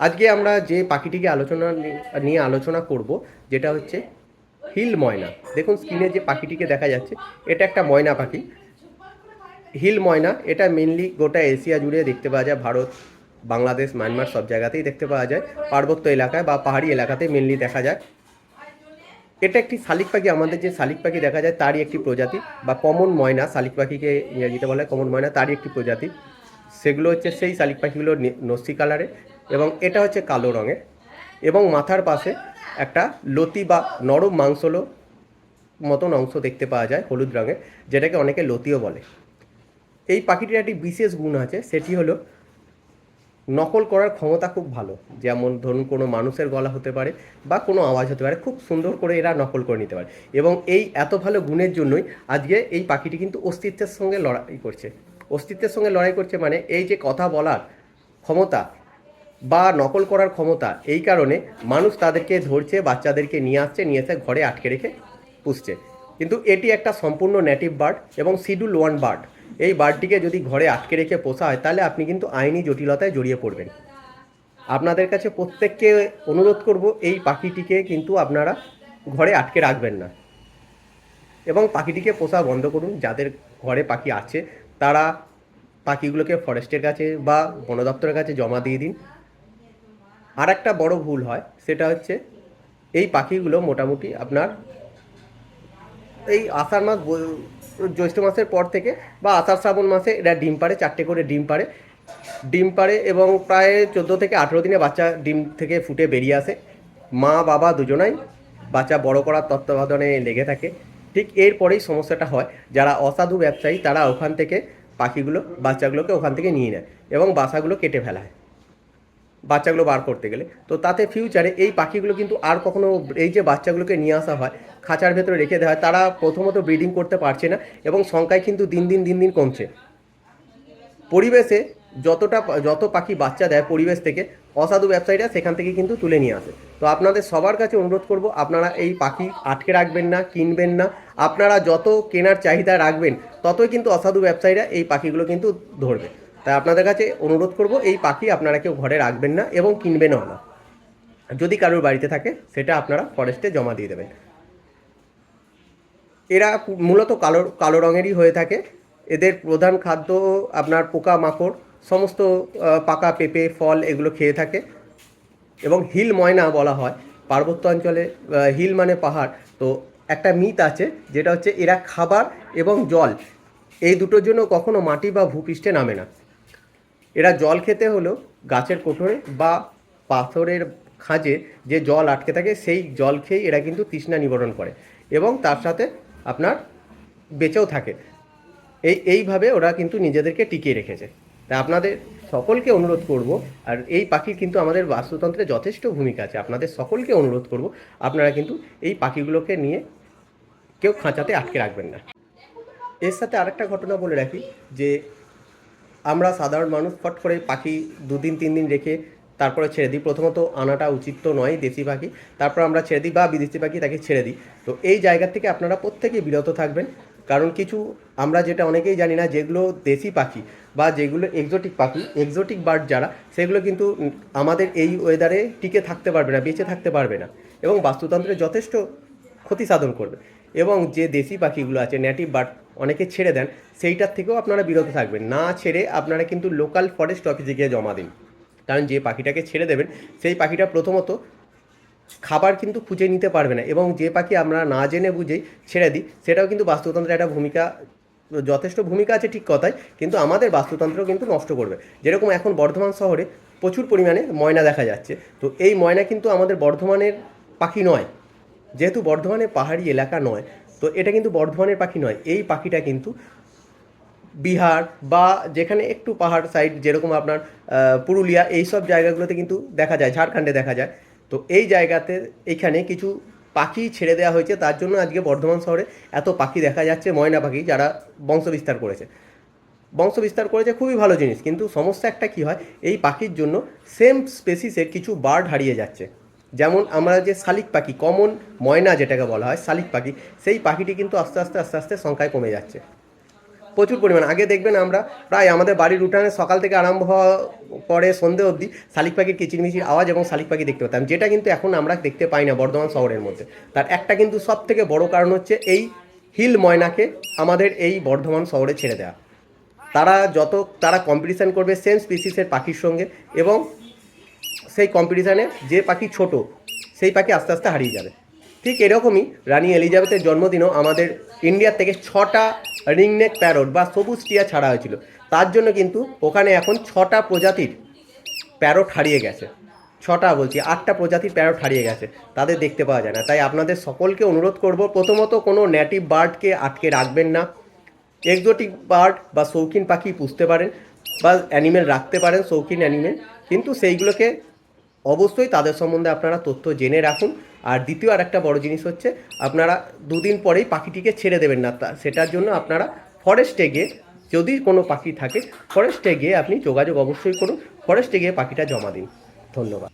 আজকে আমরা যে পাখিটিকে আলোচনা নিয়ে আলোচনা করব, যেটা হচ্ছে হিল ময়না। দেখুন স্ক্রিনে যে পাখিটিকে দেখা যাচ্ছে, এটা একটা ময়না পাখি। হিল ময়না, এটা মেনলি গোটা এশিয়া জুড়ে দেখতে পাওয়া যায়, ভারত, বাংলাদেশ, মায়ানমার সব জায়গাতেই দেখতে পাওয়া যায়। পার্বত্য এলাকায় বা পাহাড়ি এলাকাতে মেনলি দেখা যায়। এটা একটি শালিক পাখি, আমাদের যে শালিক পাখি দেখা যায়, তারই একটি প্রজাতি, বা কমন ময়না, শালিক পাখিকে ইংরেজিতে বলা হয় কমন ময়না, তারই একটি প্রজাতি। সেগুলো হচ্ছে সেই শালিক পাখিগুলো নে- নস্যি কালারে এবং এটা হচ্ছে কালো রঙের। এবং মাথার পাশে একটা লতি বা নরম মাংসলো মতন অংশ দেখতে পাওয়া যায় হলুদ রঙের, যেটাকে অনেকে লতিও বলে। এই পাখিটির একটি বিশেষ গুণ আছে, সেটি হলো নকল করার ক্ষমতা খুব ভালো। যেমন ধরুন, কোনো মানুষের গলা হতে পারে বা কোনো আওয়াজ হতে পারে, খুব সুন্দর করে এরা নকল করে নিতে পারে। এবং এই এত ভালো গুণের জন্যই আজকে এই পাখিটি কিন্তু অস্তিত্বের সঙ্গে লড়াই করছে। অস্তিত্বের সঙ্গে লড়াই করছে মানে এই যে কথা বলার ক্ষমতা বা নকল করার ক্ষমতা এই কারণে মানুষ তাদেরকে ধরছে, বাচ্চাদেরকে নিয়ে আসছে, নিয়ে এসে ঘরে আটকে রেখে পুষছে। কিন্তু এটি একটা সম্পূর্ণ নেটিভ বার্ড এবং শিডিউল ওয়ান বার্ড এই বার্ডটিকে যদি ঘরে আটকে রেখে পোষা হয়, তাহলে আপনি কিন্তু আইনি জটিলতায় জড়িয়ে পড়বেন। আপনাদের কাছে প্রত্যেককে অনুরোধ করব, এই পাখিটিকে কিন্তু আপনারা ঘরে আটকে রাখবেন না। এবং পাখিটিকে পোষা বন্ধ করুন, যাদের ঘরে পাখি আছে, তারা পাখিগুলোকে ফরেস্টের কাছে বা বন দপ্তরের কাছে জমা দিয়ে দিন। আর একটা বড় ভুল হয়, সেটা হচ্ছে এই পাখিগুলো মোটামুটি আপনার এই আষাঢ় মাস জ্যৈষ্ঠ মাসের পর থেকে বা আষাঢ় শ্রাবণ মাসে এরা ডিম পাড়ে, চারটে করে ডিম পাড়ে। ডিম পাড়ে এবং প্রায় চোদ্দ থেকে আঠেরো দিনে বাচ্চা ডিম থেকে ফুটে বেরিয়ে আসে। মা, বাবা দুজনাই বাচ্চা বড় করার তত্ত্বাবধানে লেগে থাকে। ঠিক এরপরেই সমস্যাটা হয়, যারা অসাধু ব্যবসায়ী তারা ওখান থেকে পাখিগুলো, বাচ্চাগুলোকে ওখান থেকে নিয়ে নেয় এবং বাসাগুলো কেটে ফেলায়। বাচ্চাগুলো বার করতে গেলে। তো তাতে ফিউচারে এই পাখিগুলো কিন্তু আর কখনো এই যে বাচ্চাগুলোকে নিয়ে আসা হয়, খাঁচার ভেতরে রেখে দেওয়া হয়, তারা প্রথমত ব্রিডিং করতে পারছে না এবং সংখ্যায় কিন্তু দিন দিন দিন দিন কমছে। পরিবেশে যতটা যত পাখি বাচ্চা দেয় পরিবেশ থেকে, অসাধু ব্যবসায়ীরা সেখান থেকে কিন্তু তুলে নিয়ে আসে। তো আপনাদের সবার কাছে অনুরোধ করব, আপনারা এই পাখি আটকে রাখবেন না, কিনবেন না। আপনারা যত কেনার চাহিদা রাখবেন, ততই কিন্তু অসাধু ব্যবসায়ীরা এই পাখিগুলো কিন্তু ধরবে। তাই আপনাদের কাছে অনুরোধ করব, এই পাখি আপনারা কেউ ঘরে রাখবেন না এবং কিনবেনও না। যদি কারোর বাড়িতে থাকে, সেটা আপনারা ফরেস্টে জমা দিয়ে দেবেন। এরা মূলত কালো কালো রঙেরই হয়ে থাকে। এদের প্রধান খাদ্য আপনার পোকা মাকড় সমস্ত পাকা পেঁপে, ফল এগুলো খেয়ে থাকে। এবং হিল ময়না বলা হয়। পার্বত্য অঞ্চলে হিল মানে পাহাড়। তো একটা মিথ আছে, যেটা হচ্ছে এরা খাবার এবং জল, এই দুটোর জন্য কখনো মাটি বা ভূপৃষ্ঠে নামে না। এরা জল খেতে হলেও গাছের কোঠরে বা পাথরের খাঁজে যে জল আটকে থাকে, সেই জল খেয়েই এরা কিন্তু তৃষ্ণা নিবারণ করে এবং তার সাথে আপনার বেঁচেও থাকে। এই, এইভাবে ওরা কিন্তু নিজেদেরকে টিকিয়ে রেখেছে। তাই আপনাদের সকলকে অনুরোধ করব, আর এই পাখির কিন্তু আমাদের বাস্তুতন্ত্রে যথেষ্ট ভূমিকা আছে। আপনাদের সকলকে অনুরোধ করব, আপনারা কিন্তু এই পাখিগুলোকে নিয়ে কেউ খাঁচাতে আটকে রাখবেন না। এর সাথে আরেকটা ঘটনা বলে রাখি যে আমরা সাধারণ মানুষ, ফট করে পাখি দুদিন তিন দিন রেখে তারপরে ছেড়ে দিই। প্রথমত আনাটা উচিত তো নয়, দেশি পাখি। তারপর আমরা ছেড়ে দিই বা বিদেশি পাখি তাকে ছেড়ে দিই। তো এই জায়গা থেকে আপনারা প্রত্যেকেই বিরত থাকবেন। কারণ কিছু, আমরা যেটা অনেকেই জানি না, যেগুলো দেশি পাখি বা যেগুলো এক্সোটিক পাখি এক্সোটিক বার্ড যারা, সেগুলো কিন্তু আমাদের এই ওয়েদারে টিকে থাকতে পারবে না, বেঁচে থাকতে পারবে না এবং বাস্তুতন্ত্রে যথেষ্ট ক্ষতি সাধন করবে। এবং যে দেশি পাখিগুলো আছে নেটিভ বার্ড অনেকে ছেড়ে দেন, সেইটার থেকেও আপনারা বিরত থাকবেন। না ছেড়ে আপনারা কিন্তু লোকাল ফরেস্ট অফিসে গিয়ে জমা দিন। কারণ যে পাখিটাকে ছেড়ে দেবেন, সেই পাখিটা প্রথমত খাবার কিন্তু খুঁজে নিতে পারবে না এবং যে পাখি আমরা না জেনে বুঝেই ছেড়ে দিই, সেটাও কিন্তু বাস্তুতন্ত্রের একটা ভূমিকা, যথেষ্ট ভূমিকা আছে ঠিক কথাই, কিন্তু আমাদের বাস্তুতন্ত্র কিন্তু নষ্ট করবে। যেরকম এখন বর্ধমান শহরে প্রচুর পরিমাণে ময়না দেখা যাচ্ছে। তো এই ময়না কিন্তু আমাদের বর্ধমানের পাখি নয়। যেহেতু বর্ধমানে পাহাড়ি এলাকা নয়, তো এটা কিন্তু বর্ধমানের পাখি নয়। এই পাখিটা কিন্তু বিহার বা যেখানে একটু পাহাড় সাইড যেরকম আপনার পুরুলিয়া, এই সব জায়গাগুলোতে কিন্তু দেখা যায়, ঝাড়খণ্ডে দেখা যায়। তো এই জায়গাতে এখানে কিছু পাখি ছেড়ে দেওয়া হয়েছে। তার জন্য আজকে বর্ধমান শহরে এত পাখি দেখা যাচ্ছে, ময়না পাখি, যারা বংশ বিস্তার করেছে। বংশ বিস্তার করেছে খুবই ভালো জিনিস, কিন্তু সমস্যা একটা কি হয়, এই পাখির জন্য সেম স্পেসিসের কিছু বার্ড হারিয়ে যাচ্ছে। যেমন আমরা যে শালিক পাখি কমন ময়না যেটাকে বলা হয়, শালিক পাখি, সেই পাখিটি কিন্তু আস্তে আস্তে আস্তে আস্তে সংখ্যায় কমে যাচ্ছে। প্রচুর পরিমাণ। আগে দেখবেন আমরা প্রায় আমাদের বাড়ির উঠানে সকাল থেকে আরম্ভ হওয়া পরে সন্ধে অবধি শালিক পাখির কিচিরমিচির আওয়াজ এবং শালিক পাখি দেখতে পেতাম। যেটা কিন্তু এখন আমরা দেখতে পাই না বর্ধমান শহরের মধ্যে। তার একটা কিন্তু সব থেকে বড় কারণ হচ্ছে এই হিল ময়নাকে আমাদের এই বর্ধমান শহরে ছেড়ে দেওয়া তারা যত, তারা কম্পিটিশান করবে সেম স্পিসিসের পাখির সঙ্গে এবং সেই কম্পিটিশানে যে পাখি ছোট, সেই পাখি আস্তে আস্তে হারিয়ে যাবে। ঠিক এরকমই রানী এলিজাবেথের জন্মদিনও আমাদের ইন্ডিয়ার থেকে ছটা রিংনেক প্যারট বা সবুজ টিয়া ছাড়া হয়েছিল। তার জন্য কিন্তু ওখানে এখন ছটা প্রজাতির প্যারট হারিয়ে গেছে। ছটা বলছি, আটটা প্রজাতির প্যারট হারিয়ে গেছে। তাদের দেখতে পাওয়া যায় না। তাই আপনাদের সকলকে অনুরোধ করব, প্রথমত কোনো নেটিভ বার্ডকে আটকে রাখবেন না। এক্সোটিক বার্ড বা শৌখিন পাখি পুষতে পারেন বা অ্যানিমেল রাখতে পারেন, শৌখিন অ্যানিমেল কিন্তু সেইগুলোকে অবশ্যই তাদের সম্বন্ধে আপনারা তথ্য জেনে রাখুন। আর দ্বিতীয় আর একটা বড় জিনিস হচ্ছে, আপনারা দুদিন পরেই পাখিটিকে ছেড়ে দেবেন না। তা, সেটার জন্য আপনারা ফরেস্টে গিয়ে যদি কোনো পাখি থাকে ফরেস্টে গিয়ে আপনি যোগাযোগ অবশ্যই করুন। ফরেস্টে গিয়ে পাখিটা জমা দিন। ধন্যবাদ।